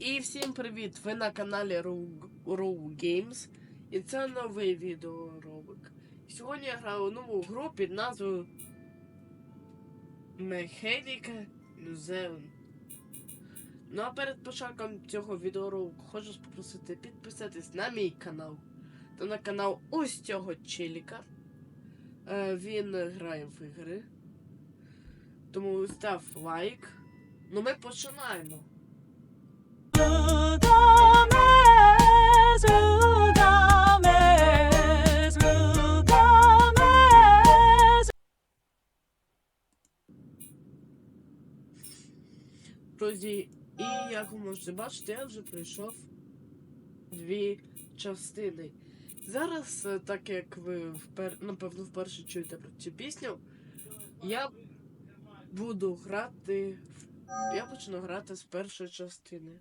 І всім привіт! Ви на каналі Row Games. І це новий відеоролик. Сьогодні я граю нову гру під назвою Mechanic Museum. Ну а перед початком цього відеоролику хочу попросити підписатись на мій канал та на канал ось цього челіка. Е, він грає в ігри. Тому став лайк. Ну ми починаємо. Друзі, і як ви можете бачити, я вже пройшов дві частини. Зараз, е, так як ви впер... напевно вперше чуєте про цю пісню, я буду грати. Я почну грати з першої частини.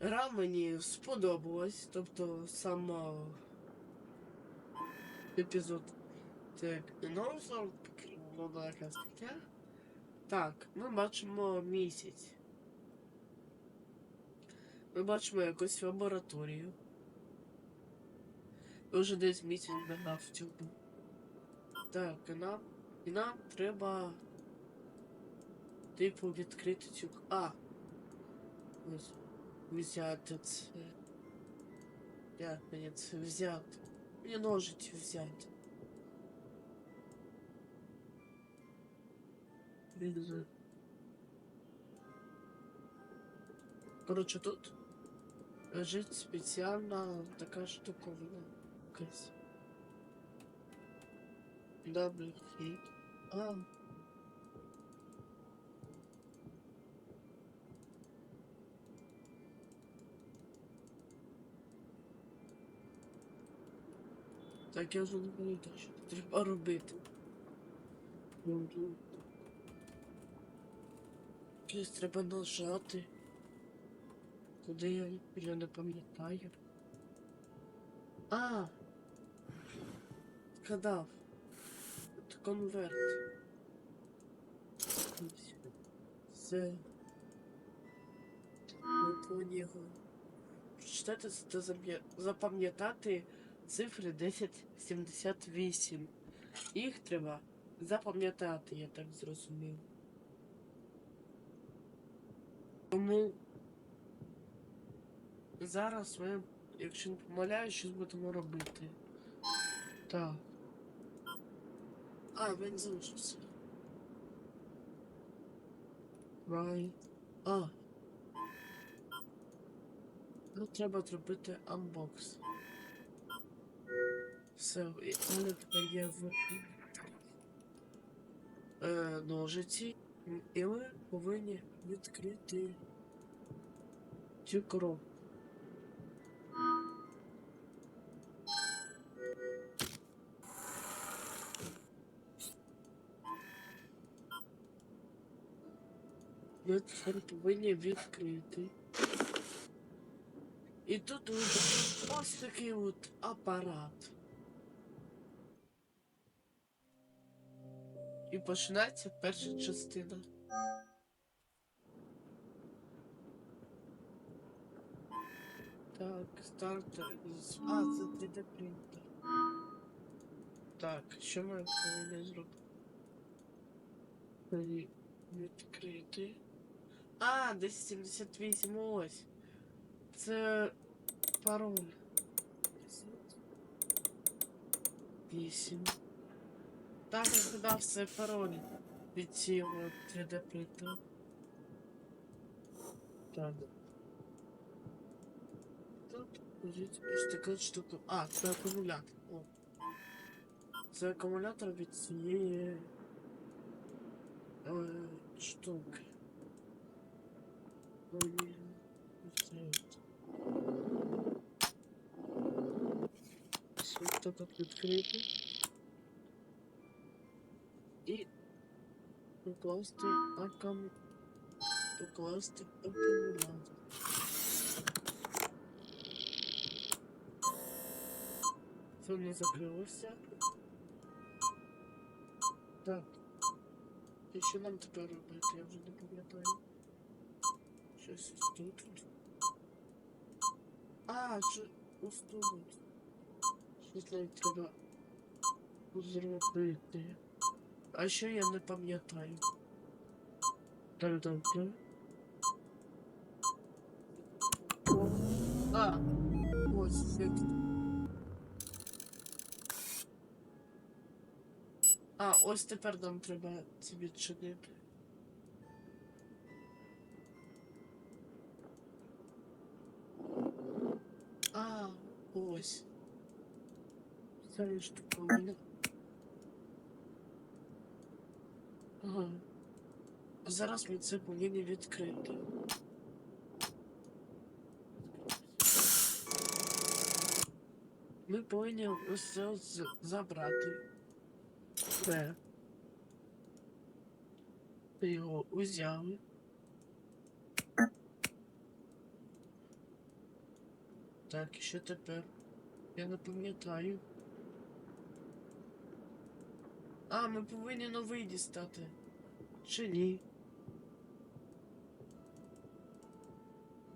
Гра мені сподобалась, тобто сама епізод. Так, Dinosaur була якась таке. Так, ми бачимо місяць. Ми бачимо якусь лабораторію. Я вже десь місяць не грав в гру. Так, і нам, і нам треба. Типу відкрити цю. А! Ось. Взяти це. Як мені це взяти? Мені ножиці взяти. Блін. Коротше, тут лежить спеціальна така штуковина. Якась. Double hit. А. Так я не що треба робити. Щось треба нажати. Куди я, я не пам'ятаю. А! Згадав. Це конверт. Ось. Це. Ми по. Прочитати та зам'я- запам'ятати цифри 1078. Їх треба запам'ятати, я так зрозумів. Тому зараз ми, якщо не помиляюсь, щось будемо робити. Так. А, він залишився. Right. А. Ну, треба зробити анбокс. Все, в мене тепер є в е, ножиці, і ми повинні відкрити цю коробку. Ми тепер повинні відкрити. І тут ось такий от апарат. І починається перша частина. Так, стартер із. А, це 3D принтер. Так, що ми повинні зробити? Відкрити. А, десь 78 ось. Це пароль. 8. Так, я згадав це пароль від цього 3D принтера. Так. Тут лежить ось така штука. А, це акумулятор. О. Це акумулятор від цієї е, штуки. Ось так от відкрити. Покласти акум... покласти акумулятор. Це не закрилося. Так. І що нам тепер робити? Я вже не пам'ятаю. Що Щось ось тут. А, ось тут. Щось навіть треба зробити. А ще я не пам'ятаю. А, ось фікт. А, ось тепер нам треба це відчинити. А, ось. Це штуковина. Ага. Зараз ми це повинні відкрити. Ми повинні це з- забрати. Все. Ти його узяли. Так, і що тепер? Я не пам'ятаю. А, ми повинні новий дістати. Чи ні?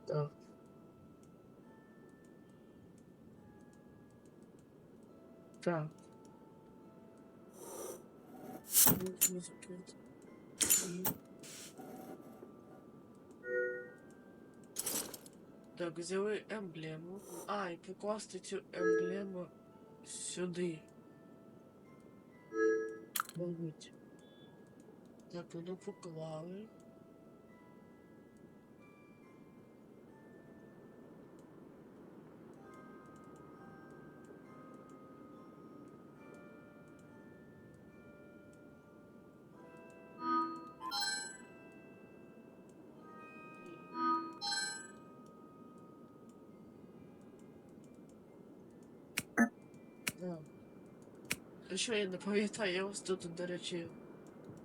Так. Так. Можна закрити. Ні. Так, взяли емблему. А, і покласти цю емблему сюди. Мабуть. Так, воно поклали. Що я не пам'ятаю, я ось тут, до речі,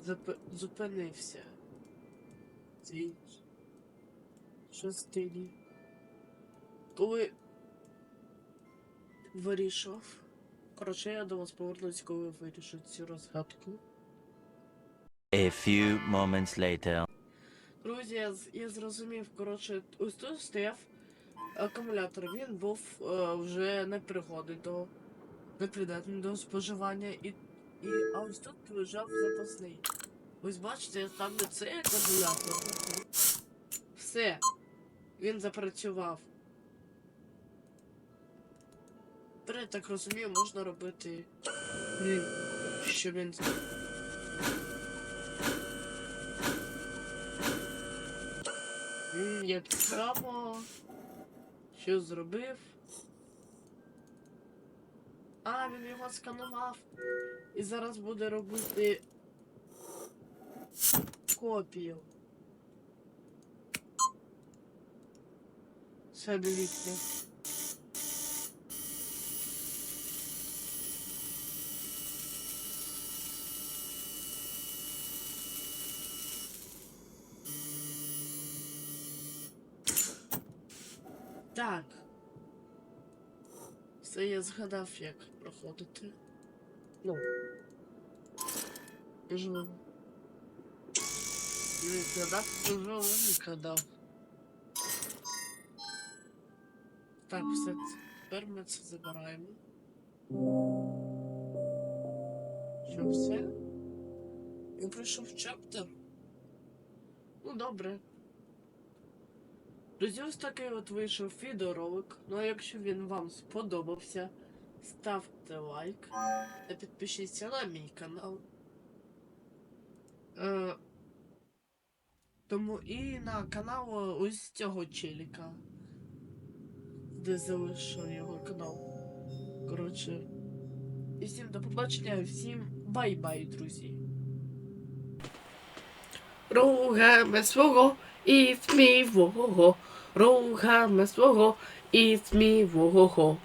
зап... зупинився. Цій частині. Коли вирішив. Коротше, я до вас повернусь, коли вирішу цю розгадку. A few moments later. Друзі, я, я зрозумів, коротше, ось тут стояв акумулятор. Він був е, вже непригодний до непридатний до споживання і, і. А ось тут лежав запасний. Ось бачите, там я ставлю цей акумулятор. Все. Він запрацював. Тепер, я так розумію, можна робити. Блін, що він. М, Як цікаво. Що зробив? А, він його сканував. І зараз буде робити копію. Все. Так. Це я згадав, як проходити. Ну. Можливо. Так, все. Тепер ми це забираємо. Що все? Я пройшов чаптер. Ну, добре. Друзі, ось такий от вийшов відеоролик. Ну а якщо він вам сподобався, ставте лайк та підпишіться на мій канал. Е, тому і на канал ось цього челіка. Де залишу його канал. Коротше. І всім до побачення, всім бай-бай, друзі. Рухами свого і смівого, рухами свого і смівого.